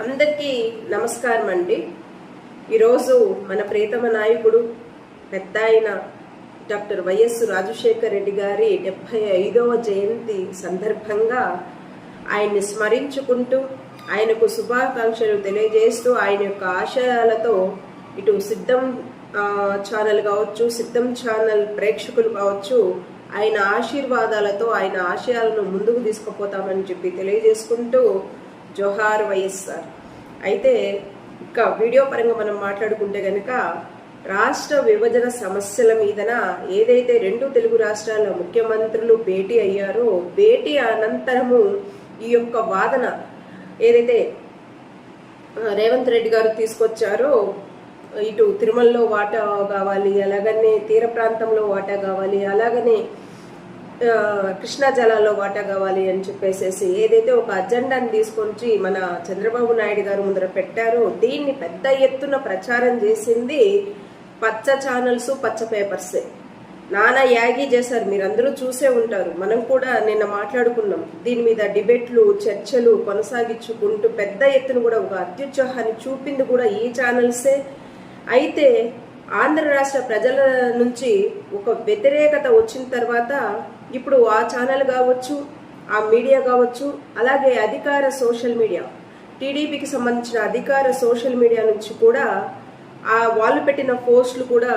అందరికీ నమస్కారం అండి. ఈరోజు మన ప్రియతమ నాయకుడు పెద్ద ఆయన డాక్టర్ వైఎస్ రాజశేఖర రెడ్డి గారి డెబ్బై ఐదవ జయంతి సందర్భంగా ఆయన్ని స్మరించుకుంటూ ఆయనకు శుభాకాంక్షలు తెలియజేస్తూ ఆయన యొక్క ఆశయాలతో ఇటు సిద్ధం ఛానల్ కావచ్చు సిద్ధం ఛానల్ ప్రేక్షకులు కావచ్చు ఆయన ఆశీర్వాదాలతో ఆయన ఆశయాలను ముందుకు తీసుకుపోతామని చెప్పి తెలియజేసుకుంటూ జోహార్ వైఎస్ఆర్. అయితే ఇక వీడియో పరంగా మనం మాట్లాడుకుంటే గనక రాష్ట్ర విభజన సమస్యల మీదన ఏదైతే రెండు తెలుగు రాష్ట్రాల ముఖ్యమంత్రులు భేటీ అయ్యారో భేటీ అనంతరము ఈ యొక్క వాదన ఏదైతే రేవంత్ రెడ్డి గారు తీసుకొచ్చారో ఇటు తిరుమలలో వాటా కావాలి అలాగనే తీర ప్రాంతంలో వాటా కావాలి అలాగనే కృష్ణా జలాల్లో వాటా కావాలి అని చెప్పేసేసి ఏదైతే ఒక అజెండాని తీసుకొని మన చంద్రబాబు నాయుడు గారు ముందర పెట్టారో దీన్ని పెద్ద ఎత్తున ప్రచారం చేసింది పచ్చ ఛానల్స్ పచ్చ పేపర్సే నానా యాగి చేశారు మీరందరూ చూసే ఉంటారు. మనం కూడా నిన్న మాట్లాడుకున్నాం. దీని మీద డిబేట్లు చర్చలు కొనసాగించుకుంటూ పెద్ద ఎత్తున కూడా ఒక అత్యుత్సాహాన్ని చూపింది కూడా ఈ ఛానల్సే అయితే ఆంధ్ర రాష్ట్ర ప్రజల నుంచి ఒక వ్యతిరేకత వచ్చిన తర్వాత ఇప్పుడు ఆ ఛానల్ కావచ్చు ఆ మీడియా కావచ్చు అలాగే అధికార సోషల్ మీడియా టీడీపీకి సంబంధించిన అధికార సోషల్ మీడియా నుంచి కూడా ఆ వాళ్ళు పెట్టిన పోస్టులు కూడా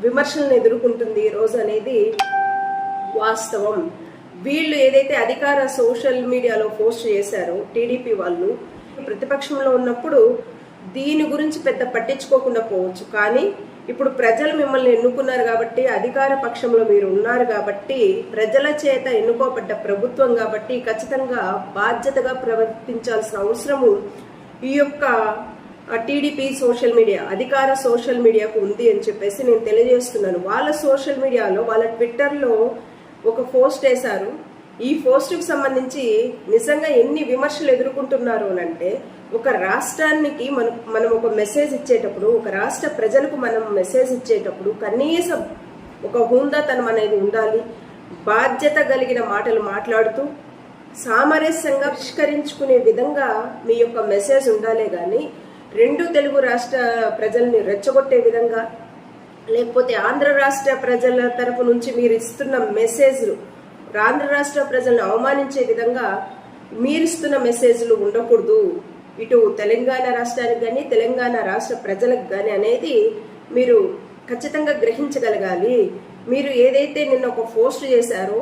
విమర్శలను ఎదుర్కొంటుంది రోజు అనేది వాస్తవం. వీళ్ళు ఏదైతే అధికార సోషల్ మీడియాలో పోస్ట్ చేశారో టీడీపీ వాళ్ళు ప్రతిపక్షంలో ఉన్నప్పుడు దీని గురించి పెద్ద పట్టించుకోకుండా పోవచ్చు. కానీ ఇప్పుడు ప్రజలు మిమ్మల్ని ఎన్నుకున్నారు కాబట్టి అధికార పక్షంలో మీరు ఉన్నారు కాబట్టి ప్రజల చేత ఎన్నుకోబడ్డ ప్రభుత్వం కాబట్టి ఖచ్చితంగా బాధ్యతగా ప్రవర్తించాల్సిన అవసరము ఈ యొక్క టీడీపీ సోషల్ మీడియా అధికార సోషల్ మీడియాకు ఉంది అని చెప్పేసి నేను తెలియజేస్తున్నాను. వాళ్ళ సోషల్ మీడియాలో వాళ్ళ ట్విట్టర్లో ఒక పోస్ట్ వేశారు. ఈ పోస్ట్కి సంబంధించి నిజంగా ఎన్ని విమర్శలు ఎదుర్కొంటున్నారు అని అంటే ఒక రాష్ట్రానికి మనం మనం ఒక మెసేజ్ ఇచ్చేటప్పుడు ఒక రాష్ట్ర ప్రజలకు మనం మెసేజ్ ఇచ్చేటప్పుడు కనీసం ఒక హుందాతనం అనేది ఉండాలి. బాధ్యత కలిగిన మాటలు మాట్లాడుతూ సామరస్యంగా పరిష్కరించుకునే విధంగా మీ యొక్క మెసేజ్ ఉండాలే కానీ రెండు తెలుగు రాష్ట్ర ప్రజల్ని రెచ్చగొట్టే విధంగా లేకపోతే ఆంధ్ర రాష్ట్ర ప్రజల తరపు నుంచి మీరు ఇస్తున్న మెసేజ్లు ఆంధ్ర రాష్ట్ర ప్రజలను అవమానించే విధంగా మీరు ఇస్తున్న మెసేజ్లు ఉండకూడదు. ఇటు తెలంగాణ రాష్ట్రానికి కానీ తెలంగాణ రాష్ట్ర ప్రజలకు కానీ అనేది మీరు ఖచ్చితంగా గ్రహించగలగాలి. మీరు ఏదైతే నిన్న ఒక పోస్ట్ చేశారో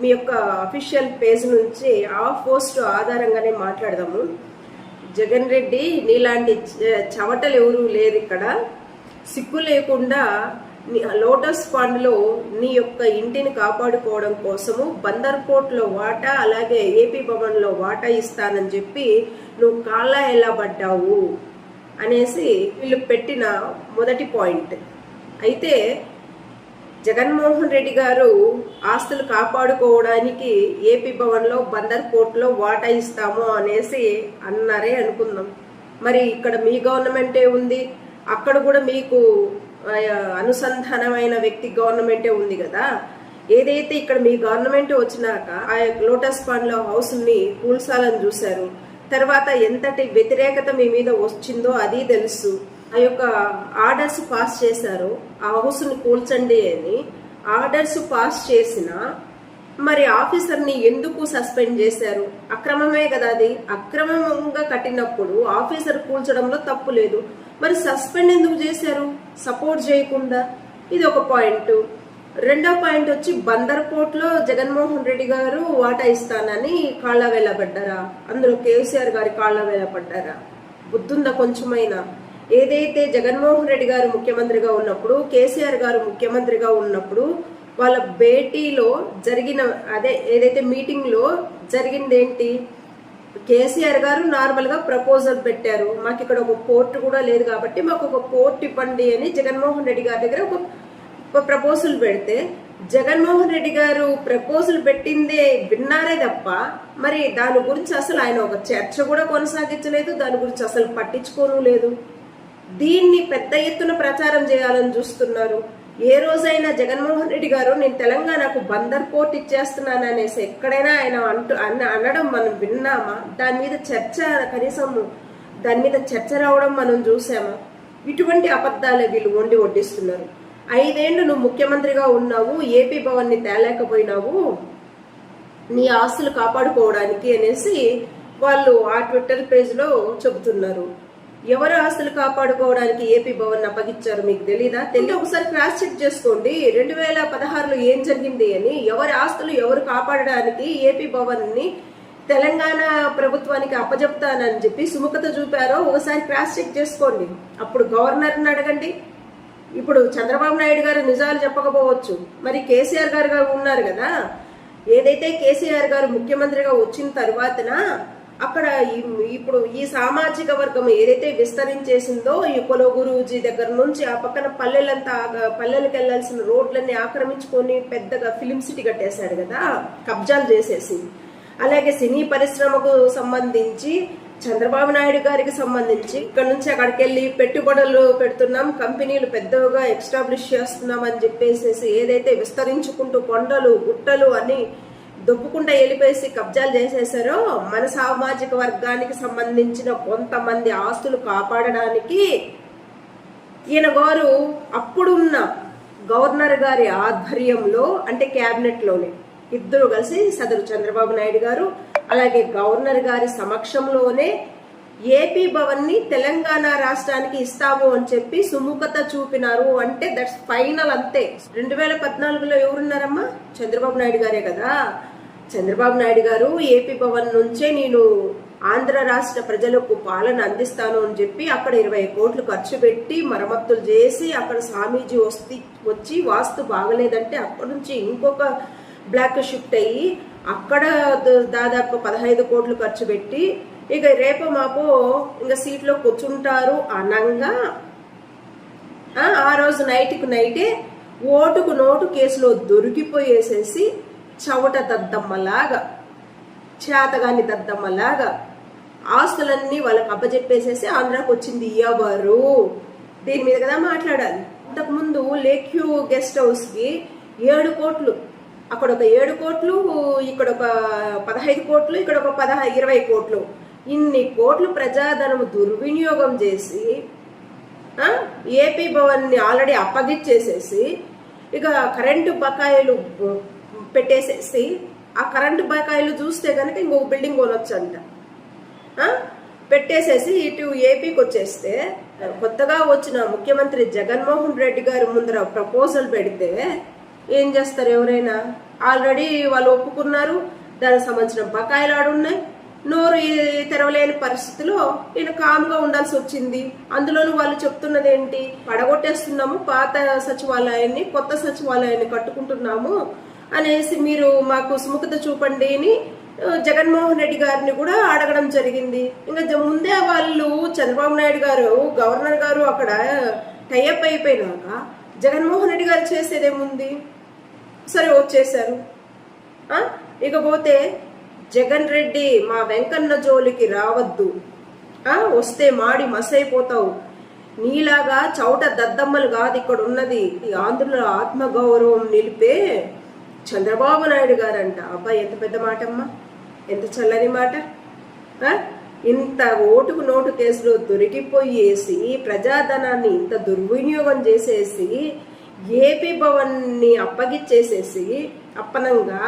మీ యొక్క అఫీషియల్ పేజ్ నుంచి ఆ పోస్ట్ ఆధారంగానే మాట్లాడదాము. జగన్ రెడ్డి నీలాంటి చెమటలు చవటలు లేరు ఇక్కడ. సిగ్గు లేకుండా లోటస్ ఫండ్లో నీ యొక్క ఇంటిని కాపాడుకోవడం కోసము బందర్ వాటా అలాగే ఏపీ భవన్లో వాటా ఇస్తానని చెప్పి నువ్వు కాళ్ళ ఎలా పడ్డావు అనేసి వీళ్ళు పెట్టిన మొదటి పాయింట్. అయితే జగన్మోహన్ రెడ్డి గారు ఆస్తులు కాపాడుకోవడానికి ఏపీ భవన్లో బందర్ పోర్ట్లో వాటా ఇస్తాము అనేసి అన్నారే అనుకుందాం. మరి ఇక్కడ మీ గవర్నమెంటే ఉంది. అక్కడ కూడా మీకు అనుసంధానమైన వ్యక్తి గవర్నమెంటే ఉంది కదా. ఏదైతే ఇక్కడ మీ గవర్నమెంట్ వచ్చినాక ఆ యొక్క లోటస్ ఫండ్ హౌస్ని హౌస్ కూల్చాలని చూశారు. తర్వాత ఎంతటి వ్యతిరేకత మీ మీద వచ్చిందో అది తెలుసు. ఆ యొక్క ఆర్డర్స్ పాస్ చేశారు. ఆ హౌస్ని కూల్చండి అని ఆర్డర్స్ పాస్ చేసిన మరి ఆఫీసర్ని ఎందుకు సస్పెండ్ చేశారు? అక్రమమే కదా అది. అక్రమంగా కట్టినప్పుడు ఆఫీసర్ కూల్చడంలో తప్పు లేదు. మరి సస్పెండ్ ఎందుకు చేశారు? సపోర్ట్ చేయకుండా? ఇది ఒక పాయింట్. రెండో పాయింట్ వచ్చి బందర్ జగన్మోహన్ రెడ్డి గారు వాటా ఇస్తానని కాళ్ళ వేలబడ్డారా అందులో కేసీఆర్ గారి కాళ్ళ వేలపడ్డారా బుద్ధుందా కొంచెమైనా? ఏదైతే జగన్మోహన్ రెడ్డి గారు ముఖ్యమంత్రిగా ఉన్నప్పుడు కేసీఆర్ గారు ముఖ్యమంత్రిగా ఉన్నప్పుడు వాళ్ళ భేటీలో జరిగిన అదే ఏదైతే మీటింగ్లో జరిగిందేంటి? కేసీఆర్ గారు నార్మల్గా ప్రపోజల్ పెట్టారు. మాకు ఇక్కడ ఒక పోర్ట్ కూడా లేదు కాబట్టి మాకు ఒక పోర్ట్ ఇవ్వండి అని జగన్మోహన్ రెడ్డి గారి దగ్గర ఒక ప్రపోజల్ పెడితే జగన్మోహన్ రెడ్డి గారు ప్రపోజల్ పెట్టిందే విన్నారే తప్ప మరి దాని గురించి అసలు ఆయన ఒక చర్చ కూడా కొనసాగించలేదు దాని గురించి అసలు పట్టించుకోను లేదు. దీన్ని పెద్ద ఎత్తున ప్రచారం చేయాలని చూస్తున్నారు. ఏ రోజైనా జగన్మోహన్ రెడ్డి గారు నేను తెలంగాణకు బందర్ పోర్ట్ ఇచ్చేస్తున్నాను అనేసి ఎక్కడైనా ఆయన అంటూ అన్న అనడం మనం విన్నామా? దాని మీద చర్చ కనీసం దాని మీద చర్చ రావడం మనం చూసాము ఇటువంటి అబద్ధాలే వీళ్ళు వండి వడ్డిస్తున్నారు. ఐదేళ్ళు నువ్వు ముఖ్యమంత్రిగా ఉన్నావు ఏపీ భవన్ని తేలేకపోయినావు నీ ఆస్తులు కాపాడుకోవడానికి అనేసి వాళ్ళు ఆ ట్విట్టర్ పేజ్లో చెబుతున్నారు. ఎవరు ఆస్తులు కాపాడుకోవడానికి ఏపీ భవన్ అప్పగించారు మీకు తెలీదా? తెలియ ఒకసారి క్రాస్ చెక్ చేసుకోండి. రెండు వేల పదహారులో ఏం జరిగింది అని ఎవరి ఆస్తులు ఎవరు కాపాడడానికి ఏపీ భవన్ని తెలంగాణ ప్రభుత్వానికి అప్పజెప్తానని చెప్పి సుముఖత చూపారో ఒకసారి క్రాస్ చెక్ చేసుకోండి. అప్పుడు గవర్నర్ని అడగండి. ఇప్పుడు చంద్రబాబు నాయుడు గారు నిజాలు చెప్పకపోవచ్చు. మరి కేసీఆర్ గారు గారు ఉన్నారు కదా. ఏదైతే కేసీఆర్ గారు ముఖ్యమంత్రిగా వచ్చిన తర్వాతన అక్కడ ఇప్పుడు ఈ సామాజిక వర్గం ఏదైతే విస్తరించేసిందో ఈ కొలో గురూజీ దగ్గర నుంచి ఆ పక్కన పల్లెలంతా పల్లెలకు వెళ్ళాల్సిన రోడ్లన్నీ ఆక్రమించుకొని పెద్దగా ఫిలిం సిటీ కట్టేశాడు కదా కబ్జాలు చేసేసి. అలాగే సినీ పరిశ్రమకు సంబంధించి చంద్రబాబు నాయుడు గారికి సంబంధించి ఇక్కడ నుంచి అక్కడికి వెళ్ళి పెట్టుబడులు పెడుతున్నాం కంపెనీలు పెద్దగా ఎక్స్టాబ్లిష్ చేస్తున్నాం అని చెప్పేసి ఏదైతే విస్తరించుకుంటూ కొండలు గుట్టలు అని దొప్పుకుంటా వెళ్ళిపోయేసి కబ్జాలు చేసేసారో మన సామాజిక వర్గానికి సంబంధించిన కొంతమంది ఆస్తులు కాపాడడానికి ఈయన గారు అప్పుడున్న గవర్నర్ గారి ఆధ్వర్యంలో అంటే క్యాబినెట్లోనే ఇద్దరు కలిసి సదరు చంద్రబాబు నాయుడు గారు అలాగే గవర్నర్ గారి సమక్షంలోనే ఏపీ భవన్ని తెలంగాణ రాష్ట్రానికి ఇస్తాము అని చెప్పి సుముఖత చూపినారు. అంటే దట్స్ ఫైనల్ అంతే. రెండు వేల పద్నాలుగులో ఎవరున్నారమ్మా? చంద్రబాబు నాయుడు గారే కదా. చంద్రబాబు నాయుడు గారు ఏపీ భవన్ నుంచే నేను ఆంధ్ర రాష్ట్ర ప్రజలకు పాలన అందిస్తాను అని చెప్పి అక్కడ ఇరవై కోట్లు ఖర్చు పెట్టి మరమ్మతులు చేసి అక్కడ స్వామీజీ వస్తే వచ్చి వాస్తు బాగలేదంటే అక్కడ నుంచి ఇంకొక బ్లాక్ షిఫ్ట్ అయ్యి అక్కడ దాదాపు పదహైదు కోట్లు ఖర్చు పెట్టి ఇక రేపో మాపో ఇంకా సీట్లో కూర్చుంటారు అనంగా. ఆ, ఆ రోజు నైట్కి నైటే ఓటుకు నోటు కేసులో దొరికిపోయేసేసి చవట దద్దమ్మలాగా చేతగాని దద్దమ్మలాగా ఆస్తులన్నీ వాళ్ళకి అప్పచెప్పేసేసి ఆంధ్రాకి వచ్చింది ఎవరు? దీని మీద కదా మాట్లాడాలి. అంతకుముందు లేక్యూ గెస్ట్ హౌస్కి ఏడు కోట్లు అక్కడ ఒక ఏడు కోట్లు ఇక్కడ ఒక పదహైదు కోట్లు ఇక్కడ ఒక పదహ ఇరవై కోట్లు. ఇన్ని కోట్లు ప్రజాధనం దుర్వినియోగం చేసి ఏపీ భవన్ని ఆల్రెడీ అప్పగిచ్చేసేసి ఇక కరెంటు బకాయిలు పెట్టేసేసి ఆ కరెంటు బకాయిలు చూస్తే కనుక ఇంకొక బిల్డింగ్ కొనొచ్చంట. పెట్టేసేసి ఇటు ఏపీకి వచ్చేస్తే కొత్తగా వచ్చిన ముఖ్యమంత్రి జగన్మోహన్ రెడ్డి గారి ముందర ప్రపోజల్ పెడితే ఏం చేస్తారు ఎవరైనా? ఆల్రెడీ వాళ్ళు ఒప్పుకున్నారు దానికి సంబంధించిన బకాయిలు ఆడున్నాయి నోరు తెరవలేని పరిస్థితిలో ఈయన కామ్గా ఉండాల్సి వచ్చింది. అందులోనూ వాళ్ళు చెప్తున్నది ఏంటి? పడగొట్టేస్తున్నాము పాత సచివాలయాన్ని కొత్త సచివాలయాన్ని కట్టుకుంటున్నాము. అనేసి మీరు మాకు సుముఖత చూపండి అని జగన్మోహన్ రెడ్డి గారిని కూడా అడగడం జరిగింది. ఇంకా ముందే వాళ్ళు చంద్రబాబు నాయుడు గారు గవర్నర్ గారు అక్కడ టైఅప్ అయిపోయినాక జగన్మోహన్ రెడ్డి గారు చేసేదేముంది? సరే వచ్చేసారు ఇకపోతే జగన్ రెడ్డి మా వెంకన్న జోలికి రావద్దు. వస్తే మాడి మసైపోతావు. నీలాగా చౌట దద్దమ్మలు కాదు ఇక్కడ ఉన్నది ఈ ఆంధ్రుల ఆత్మగౌరవం నిలిపే చంద్రబాబు నాయుడు గారంట. అబ్బాయి ఎంత పెద్ద మాట అమ్మా ఎంత చల్లని మాట. ఇంత ఓటుకు నోటు కేసులో దొరికిపోయేసి ప్రజాధనాన్ని ఇంత దుర్వినియోగం చేసేసి ఏపీ భవన్ని అప్పగిచ్చేసేసి అప్పనంగా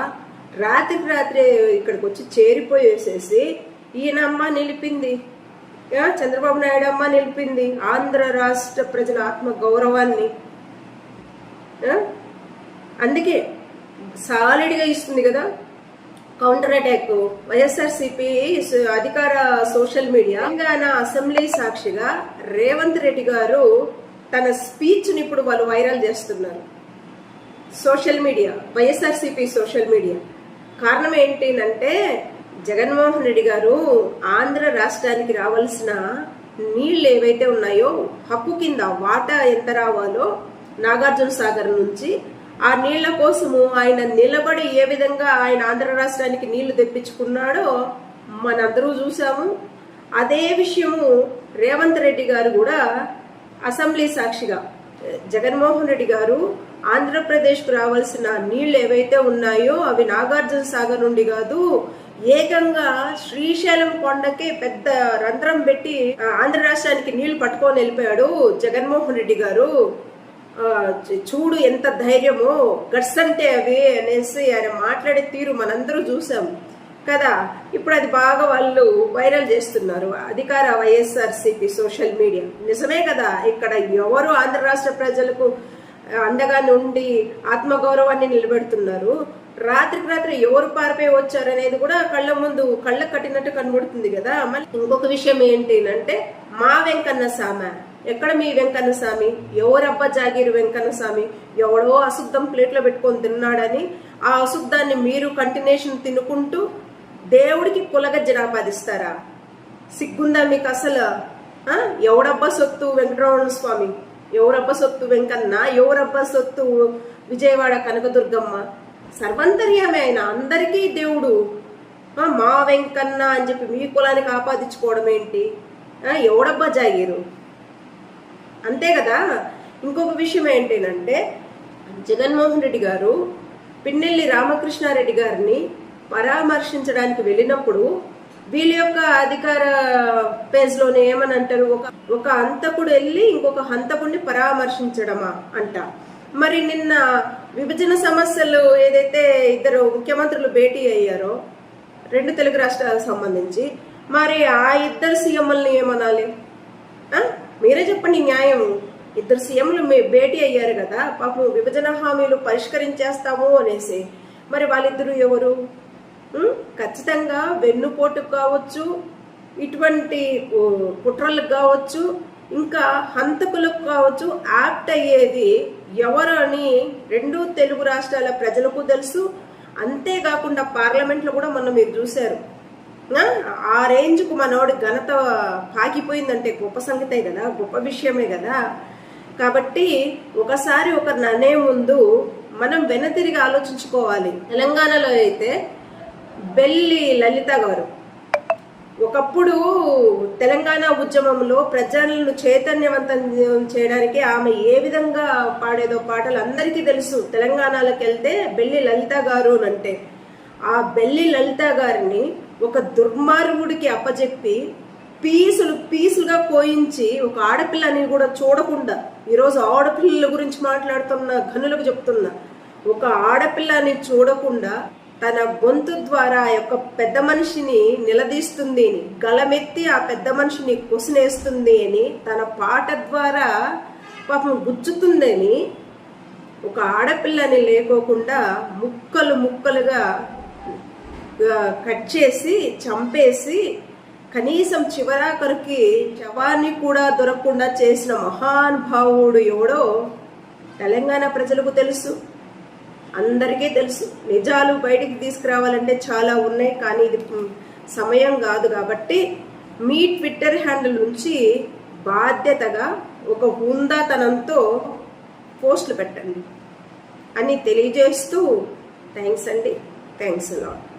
రాత్రికి రాత్రి ఇక్కడికి వచ్చి చేరిపోయేసేసి ఈయనమ్మ నిలిపింది. చంద్రబాబు నాయుడు అమ్మ నిలిపింది ఆంధ్ర రాష్ట్ర ప్రజల ఆత్మ గౌరవాన్ని అందుకే సాలిడ్గా ఇస్తుంది కదా? Counter attack. వైఎస్ఆర్సీపీ అధికార సోషల్ మీడియా తెలంగాణ అసెంబ్లీ సాక్షిగా రేవంత్ రెడ్డి గారు తన స్పీచ్ని ఇప్పుడు వాళ్ళు వైరల్ చేస్తున్నారు. Social media YSRCP social media. కారణం ఏంటంటే జగన్మోహన్ రెడ్డి గారు ఆంధ్ర రాష్ట్రానికి రావాల్సిన నీళ్ళు ఏవైతే ఉన్నాయో హక్కు కింద వాటా ఎంత రావాలో నాగార్జున సాగర్ నుంచి ఆ నీళ్ళ కోసము ఆయన నిలబడి ఏ విధంగా ఆయన ఆంధ్ర రాష్ట్రానికి నీళ్ళు తెప్పించుకున్నాడో మనందరూ చూసాము అదే విషయము రేవంత్ రెడ్డి గారు కూడా అసెంబ్లీ సాక్షిగా జగన్మోహన్ రెడ్డి గారు ఆంధ్రప్రదేశ్కు రావాల్సిన నీళ్ళు ఏవైతే ఉన్నాయో అవి నాగార్జున సాగర్ నుండి కాదు ఏకంగా శ్రీశైలం కొండకే పెద్ద రంధ్రం పెట్టి ఆంధ్ర రాష్ట్రానికి నీళ్ళు పట్టుకొని వెళ్ళిపోయాడు జగన్మోహన్ రెడ్డి గారు. చూడు ఎంత ధైర్యమో గట్స్ అంటే అవి అనేసి ఆయన మాట్లాడే తీరు మనందరూ చూసాం. కదా? ఇప్పుడు అది బాగా వాళ్ళు వైరల్ చేస్తున్నారు. అధికార వైఎస్ఆర్సిపి సోషల్ మీడియా. నిజమే కదా? ఇక్కడ ఎవరు ఆంధ్ర రాష్ట్ర ప్రజలకు అండగా నుండి ఆత్మగౌరవాన్ని నిలబెడుతున్నారు? రాత్రికి రాత్రి ఎవరు పారిపోయి వచ్చారు అనేది కూడా కళ్ళ ముందు కళ్ళ కట్టినట్టు కనబడుతుంది కదా? మళ్ళీ ఇంకొక విషయం ఏంటి అంటే మా వెంకన్న సామె ఎక్కడ మీ వెంకన్న స్వామి? ఎవరబ్బా జాగీరు వెంకన్న స్వామి? ఎవడో అశుద్ధం ప్లేట్లో పెట్టుకొని తిన్నాడని ఆ అశుద్ధాన్ని మీరు కంటిన్యూషన్ తినుకుంటూ దేవుడికి కులగజ్జనాపాదిస్తారా సిగ్గుందా మీకు అసలు? ఎవడబ్బా సొత్తు వెంకటరమణ స్వామి? ఎవరబ్బా సొత్తు వెంకన్న? ఎవరబ్బా సొత్తు విజయవాడ కనకదుర్గమ్మ? సర్వంతర్యమే ఆయన. అందరికీ దేవుడు. మా వెంకన్న అని చెప్పి మీ కులానికి ఆపాదించుకోవడం ఏంటి ఎవడబ్బా జాగీరు? అంతే కదా? ఇంకొక విషయం ఏంటంటే జగన్మోహన్ రెడ్డి గారు పిన్నెల్లి రామకృష్ణారెడ్డి గారిని పరామర్శించడానికి వెళ్ళినప్పుడు వీళ్ళ యొక్క అధికార పేజ్లోనే ఏమని అంటారు? ఒక ఒక హంతకుడు వెళ్ళి ఇంకొక హంతకుడిని పరామర్శించడమా అంట. మరి నిన్న విభజన సమస్యలు ఏదైతే ఇద్దరు ముఖ్యమంత్రులు భేటీ అయ్యారో రెండు తెలుగు రాష్ట్రాలకు సంబంధించి మరి ఆ ఇద్దరు సీఎంలని ఏమనాలి? ఆ? మీరే చెప్పండి న్యాయం. ఇద్దరు సీఎంలు మీ భేటీ అయ్యారు కదా పాపం విభజన హామీలు పరిష్కరించేస్తాము అనేసి. మరి వాళ్ళిద్దరూ ఎవరు? ఖచ్చితంగా వెన్నుపోటుకు కావచ్చు ఇటువంటి కుట్రలకు కావచ్చు ఇంకా హంతకులకు కావచ్చు యాప్ట్ అయ్యేది ఎవరు అని రెండు తెలుగు రాష్ట్రాల ప్రజలకు తెలుసు. అంతేకాకుండా పార్లమెంట్లో కూడా మొన్న మీరు చూశారు. ఆ, రేంజ్కు మనోడి ఘనత పాకిపోయిందంటే గొప్ప సంగతే కదా గొప్ప విషయమే కదా. కాబట్టి ఒకసారి ఒక ననే ముందు మనం వెనతిరిగి ఆలోచించుకోవాలి. తెలంగాణలో అయితే బెల్లి లలిత గారు ఒకప్పుడు తెలంగాణ ఉద్యమంలో ప్రజలను చైతన్యవంతం చేయడానికి ఆమె ఏ విధంగా పాడేదో పాటలు అందరికీ తెలుసు. తెలంగాణలోకి వెళ్తే బెల్లి లలిత గారు అంటే ఆ బెల్లి లలిత గారిని ఒక దుర్మార్గుడికి అప్పచెప్పి పీసులు పీసులుగా కోయించి ఒక ఆడపిల్లని కూడా చూడకుండా ఈరోజు ఆడపిల్లల గురించి మాట్లాడుతున్న ఘనులకు చెప్తున్నా ఒక ఆడపిల్లని చూడకుండా తన గొంతు ద్వారా ఆ యొక్క పెద్ద మనిషిని నిలదీస్తుంది అని గలమెత్తి ఆ పెద్ద మనిషిని కొసినేస్తుంది అని తన పాట ద్వారా పాపం గుచ్చుతుందని ఒక ఆడపిల్లని లేకోకుండా ముక్కలు ముక్కలుగా కట్ చేసి చంపేసి కనీసం చివరాఖరికి శవాన్ని కూడా దొరకకుండా చేసిన మహానుభావుడు ఎవడో తెలంగాణ ప్రజలకు తెలుసు. అందరికీ తెలుసు. నిజాలు బయటికి తీసుకురావాలంటే చాలా ఉన్నాయి కానీ ఇది సమయం కాదు కాబట్టి మీ ట్విట్టర్ హ్యాండిల్ నుంచి బాధ్యతగా ఒక హుందాతనంతో పోస్టులు పెట్టండి అని తెలియజేస్తూ థ్యాంక్స్ అండి. Thanks lot.